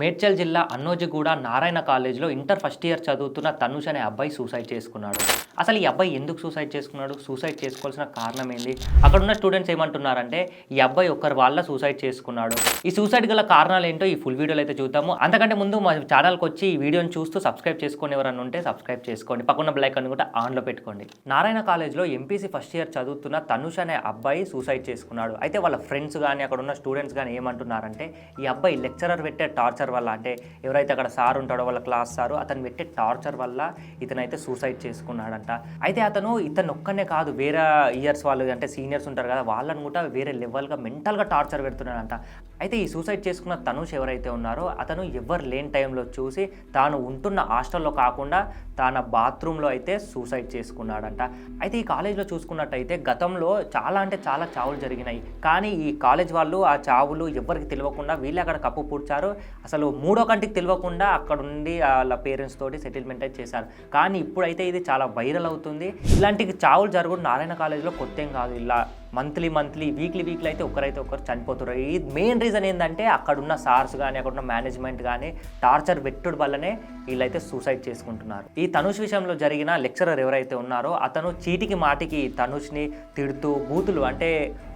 మేడ్చల్ జిల్లా అన్నోజిగూడ నారాయణ కాలేజ్లో inter first year చదువుతున్న తనుష్ అనే అబ్బాయి సూసైడ్ చేసుకున్నాడు. అసలు ఈ అబ్బాయి ఎందుకు సూసైడ్ చేసుకున్నాడు? సూసైడ్ చేసుకోవాల్సిన కారణం ఏంది అక్కడ ఉన్న స్టూడెంట్స్ ఏమంటున్నారంటే ఈ అబ్బాయి ఒక్కరి వాళ్ళ సూసైడ్ చేసుకున్నాడు. ఈ సూసైడ్ గల కారణాలు ఏంటో ఈ ఫుల్ వీడియోలో అయితే చూద్దాము. అంతకంటే ముందు మా ఛానల్కి వచ్చి ఈ వీడియోని చూస్తూ సబ్స్క్రైబ్ చేసుకొని ఎవరైనా ఉంటే సబ్స్క్రైబ్ చేసుకోండి. పక్కన బ్లైక్ అని కూడా ఆన్లో పెట్టుకోండి. నారాయణ కాలేజ్లో ఎంపీసీ ఫస్ట్ ఇయర్ చదువుతున్న తనుష్ అనే అబ్బాయి సూసైడ్ చేసుకున్నాడు. అయితే వాళ్ళ ఫ్రెండ్స్ కానీ అక్కడ ఉన్న స్టూడెంట్స్ కానీ ఏమంటున్నారంటే ఈ అబ్బాయి లెక్చరర్ పెట్టే టార్చర్ వల్ల అంటే ఎవరైతే అక్కడ సార్ ఉంటాడో వాళ్ళ క్లాస్ సారు అతను పెట్టే టార్చర్ వల్ల ఇతనైతే సూసైడ్ చేసుకున్నాడంట. అయితే అతను ఇతను ఒక్కనే కాదు వేరే ఇయర్స్ వాళ్ళు అంటే సీనియర్స్ ఉంటారు కదా వాళ్ళని కూడా వేరే లెవెల్గా మెంటల్గా టార్చర్ పెడుతున్నాడంట. అయితే ఈ సూసైడ్ చేసుకున్న తనుష్ ఎవరైతే ఉన్నారో అతను ఎవరు లేని టైంలో చూసి తాను ఉంటున్న హాస్టల్లో కాకుండా తన బాత్రూంలో అయితే సూసైడ్ చేసుకున్నాడంట. అయితే ఈ కాలేజ్లో చూసుకున్నట్టయితే గతంలో చాలా అంటే చాలా చావులు జరిగినాయి. కానీ ఈ కాలేజ్ వాళ్ళు ఆ చావులు ఎవరికి తెలియకుండా వీళ్ళు అక్కడ కప్పు పూడ్చారు. అసలు మూడో కంటికి తెలియకుండా అక్కడ ఉండి వాళ్ళ పేరెంట్స్ తోటి సెటిల్మెంట్ అయితే చేశారు. కానీ ఇప్పుడైతే ఇది చాలా వైరల్ అవుతుంది. ఇలాంటి చావులు జరుగుడు నారాయణ కాలేజ్లో కొత్త ఏం కాదు. ఇలా మంత్లీ మంత్లీ వీక్లీ వీక్లీ అయితే ఒకరైతే ఒకరు చనిపోతున్నారు ఈ మెయిన్ రీజన్ ఏంటంటే అక్కడున్న సార్స్ కానీ అక్కడున్న మేనేజ్మెంట్ కానీ టార్చర్ పెట్టుడు వల్లనే వీళ్ళైతే సూసైడ్ చేసుకుంటున్నారు. ఈ తనుష్ విషయంలో జరిగిన లెక్చరర్ ఎవరైతే ఉన్నారో అతను చీటికి మాటికి తనుష్ని తిడుతూ బూతులు అంటే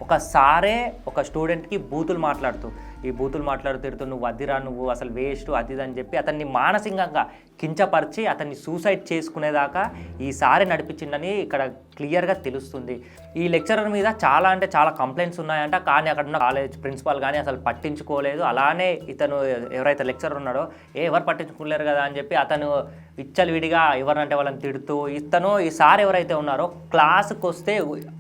ఒక సారే ఒక స్టూడెంట్కి బూతులు మాట్లాడుతూ ఈ బూతులు మాట్లాడుతూ నువ్వు అదిరా నువ్వు అసలు వేస్ట్ అది ఇది అని చెప్పి అతన్ని మానసికంగా కించపరిచి అతన్ని సూసైడ్ చేసుకునేదాకా ఈ సారే నడిపించిందని ఇక్కడ క్లియర్గా తెలుస్తుంది. ఈ లెక్చరర్ మీద చాలా అంటే చాలా కంప్లైంట్స్ ఉన్నాయంట. కానీ అక్కడ ఉన్న కాలేజ్ ప్రిన్సిపాల్ కానీ అసలు పట్టించుకోలేదు. అలానే ఇతను ఎవరైతే లెక్చరర్ ఉన్నాడో ఏ ఎవరు పట్టించుకోలేరు కదా అని చెప్పి అతను విచ్చలవిడిగా ఎవరంటే వాళ్ళని తిడుతూ ఇతను ఈ సార్ ఎవరైతే ఉన్నారో క్లాస్కి వస్తే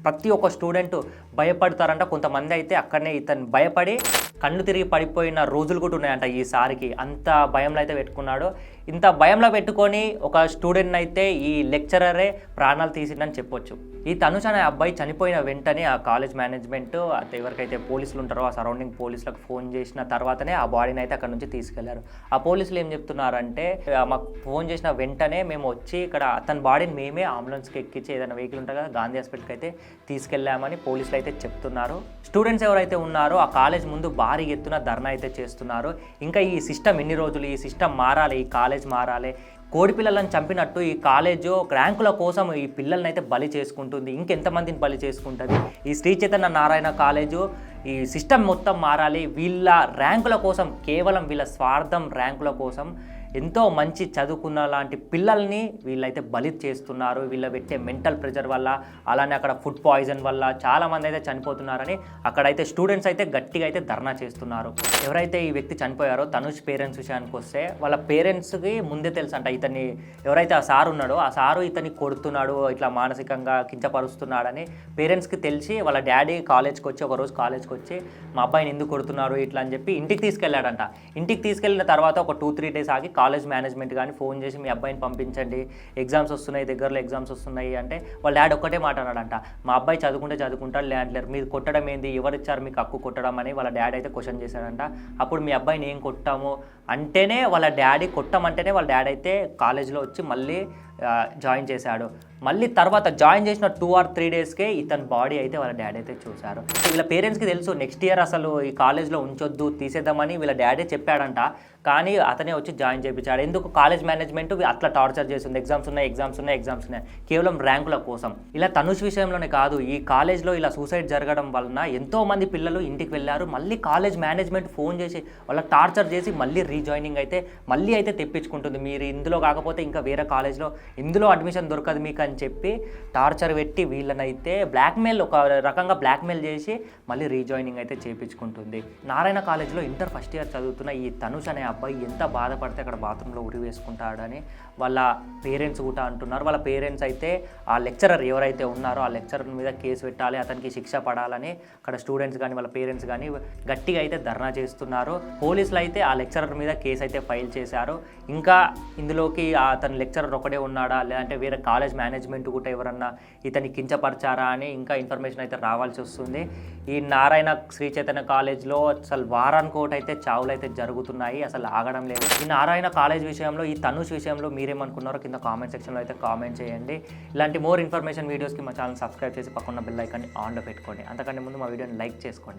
ప్రతి ఒక్క స్టూడెంట్ భయపడతారంట. కొంతమంది అయితే అక్కడనే ఇతను భయపడి కళ్ళు తిరిగి పడిపోయిన రోజులు కూడా ఉన్నాయంట ఈ సారికి. అంత భయంలో అయితే పెట్టుకున్నాడు. ఇంత భయంలో పెట్టుకొని ఒక స్టూడెంట్ అయితే ఈ లెక్చరరే ప్రాణాలు తీసిండని చెప్పొచ్చు. ఈ తనుష్ అనే అబ్బాయి చనిపోయిన వెంటనే ఆ కాలేజ్ మేనేజ్మెంట్ ఎవరికైతే పోలీసులు ఉంటారో ఆ సరౌండింగ్ పోలీసులకు ఫోన్ చేసిన తర్వాతనే ఆ బాడీని అయితే అక్కడ నుంచి తీసుకెళ్ళారు. ఆ పోలీసులు ఏం చెప్తున్నారంటే మాకు ఫోన్ చేసిన వెంటనే మేము వచ్చి ఇక్కడ అతని బాడీని మేమే అంబులెన్స్కి ఎక్కించి ఏదైనా వెహికల్ ఉంటుంది కదా గాంధీ హాస్పిటల్కి అయితే తీసుకెళ్ళామని పోలీసులు అయితే చెప్తున్నారు. స్టూడెంట్స్ ఎవరైతే ఉన్నారో ఆ కాలేజ్ ముందు బాగా భారీ ఎత్తున ధర్నా అయితే చేస్తున్నారు. ఇంకా ఈ సిస్టమ్ ఎన్ని రోజులు ఈ సిస్టమ్ మారాలి ఈ కాలేజ్ మారాలి? కోడి పిల్లలను చంపినట్టు ఈ కాలేజ్ ర్యాంకుల కోసం ఈ పిల్లల్ని అయితే బలి చేసుకుంటుంది. ఇంకెంతమందిని బలి చేసుకుంటుంది? ఈ శ్రీ చైతన్య నారాయణ కాలేజు ఈ సిస్టమ్ మొత్తం మారాలి. వీళ్ళ ర్యాంకుల కోసం కేవలం వీళ్ళ స్వార్థం ర్యాంకుల కోసం ఎంతో మంచి చదువుకున్న లాంటి పిల్లల్ని వీళ్ళైతే బలి చేస్తున్నారు. వీళ్ళ పెట్టే మెంటల్ ప్రెషర్ వల్ల అలానే అక్కడ ఫుడ్ పాయిజన్ వల్ల చాలామంది అయితే చనిపోతున్నారని అక్కడైతే స్టూడెంట్స్ అయితే గట్టిగా అయితే ధర్నా చేస్తున్నారు. ఎవరైతే ఈ వ్యక్తి చనిపోయారో తనుష్ పేరెంట్స్ విషయానికి వస్తే వాళ్ళ పేరెంట్స్కి ముందే తెలుసు అంట ఇతన్ని ఎవరైతే ఆ సార్ ఉన్నాడో ఆ సారు ఇతన్ని కొడుతున్నాడు ఇట్లా మానసికంగా కించపరుస్తున్నాడని పేరెంట్స్కి తెలిసి వాళ్ళ డాడీ కాలేజ్కి వచ్చి ఒక రోజు కాలేజ్కి వచ్చి మా అబ్బాయిని ఎందుకు కొడుతున్నారు ఇట్లా అని చెప్పి ఇంటికి తీసుకెళ్ళాడంట. ఇంటికి తీసుకెళ్ళిన తర్వాత ఒక టూ త్రీ డేస్ ఆగి కాలేజ్ మేనేజ్మెంట్ కానీ ఫోన్ చేసి మీ అబ్బాయిని పంపించండి. ఎగ్జామ్స్ వస్తున్నాయి దగ్గరలో ఎగ్జామ్స్ వస్తున్నాయి అంటే వాళ్ళ డాడ్ ఒక్కటే మాట అన్నాడంట. మా అబ్బాయి చదువుకుంటే చదువుకుంటాడు ల్యాండ్లర్. మీరు కొట్టడం ఏంది? ఎవరు ఇచ్చారు మీకు హక్కు కొట్టడం అని వాళ్ళ డాడ్ అయితే క్వశ్చన్ చేశాడంట. అప్పుడు మీ అబ్బాయిని ఏం కొట్టాము? అంటేనే వాళ్ళ డాడీ కొట్టమంటేనే వాళ్ళ డాడీ అయితే కాలేజ్లో వచ్చి మళ్ళీ జాయిన్ చేశాడు. మళ్ళీ తర్వాత జాయిన్ చేసిన టూ ఆర్ త్రీ డేస్కే ఇతని బాడీ అయితే వాళ్ళ డాడీ అయితే చూశారు. వీళ్ళ పేరెంట్స్కి తెలుసు నెక్స్ట్ ఇయర్ అసలు ఈ కాలేజ్లో ఉంచొద్దు తీసేద్దామని వీళ్ళ డాడీ చెప్పాడంట. కానీ అతనే వచ్చి జాయిన్ చేయించాడు. ఎందుకు? కాలేజ్ మేనేజ్మెంట్ అట్లా టార్చర్ చేస్తుంది ఎగ్జామ్స్ ఉన్నాయి ఎగ్జామ్స్ ఉన్నాయి ఎగ్జామ్స్ ఉన్నాయి. కేవలం ర్యాంకుల కోసం. ఇలా తనుష్ విషయంలోనే కాదు ఈ కాలేజ్లో ఇలా సూసైడ్ జరగడం వలన ఎంతోమంది పిల్లలు ఇంటికి వెళ్ళారు. మళ్ళీ కాలేజ్ మేనేజ్మెంట్ ఫోన్ చేసి వాళ్ళ టార్చర్ చేసి మళ్ళీ రీజాయినింగ్ అయితే మళ్ళీ అయితే తెప్పించుకుంటుంది. మీరు ఇందులో కాకపోతే ఇంకా వేరే కాలేజ్లో ఇందులో అడ్మిషన్ దొరకదు మీకు అని చెప్పి టార్చర్ పెట్టి వీళ్ళనైతే బ్లాక్మెయిల్ ఒక రకంగా బ్లాక్మెయిల్ చేసి మళ్ళీ రీజాయినింగ్ అయితే చేపించుకుంటుంది. నారాయణ కాలేజ్లో ఇంటర్ ఫస్ట్ ఇయర్ చదువుతున్న ఈ తనుష్ అనే అబ్బాయి ఎంత బాధపడితే అక్కడ బాత్రూంలో ఉరి వేసుకుంటాడని వాళ్ళ పేరెంట్స్ కూడా అంటున్నారు. వాళ్ళ పేరెంట్స్ అయితే ఆ లెక్చరర్ ఎవరైతే ఉన్నారో ఆ లెక్చరర్ మీద కేసు పెట్టాలి అతనికి శిక్ష పడాలని అక్కడ స్టూడెంట్స్ కానీ వాళ్ళ పేరెంట్స్ కానీ గట్టిగా అయితే ధర్నా చేస్తున్నారు. పోలీసులు అయితే ఆ లెక్చరర్ మీద కేసు అయితే ఫైల్ చేశారు. ఇంకా ఇందులోకి అతని లెక్చరర్ ఒకడే ఉన్నాడా? లేదంటే వేరే కాలేజ్ మేనేజ్మెంట్ కూడా ఎవరన్నా ఇతని కించపరిచారా అని ఇంకా ఇన్ఫర్మేషన్ అయితే రావాల్సి వస్తుంది. ఈ నారాయణ శ్రీ చైతన్య కాలేజ్లో అసలు వారానికి ఒకటి అయితే చావులు అయితే జరుగుతున్నాయి. అసలు ఆగడం లేదు. ఈ నారాయణ కాలేజ్ విషయంలో ఈ తనుష్ విషయంలో మీరేమనుకున్నారో కింద కామెంట్ సెక్షన్లో అయితే కామెంట్ చేయండి. ఇలాంటి మోర్ ఇన్ఫర్మేషన్ వీడియోస్కి మా ఛానల్ సబ్స్క్రైబ్ చేసి పక్కన బెల్ ఐకాన్ని ఆన్లో పెట్టుకోండి. అంతకంటే ముందు మా వీడియోని లైక్ చేసుకోండి.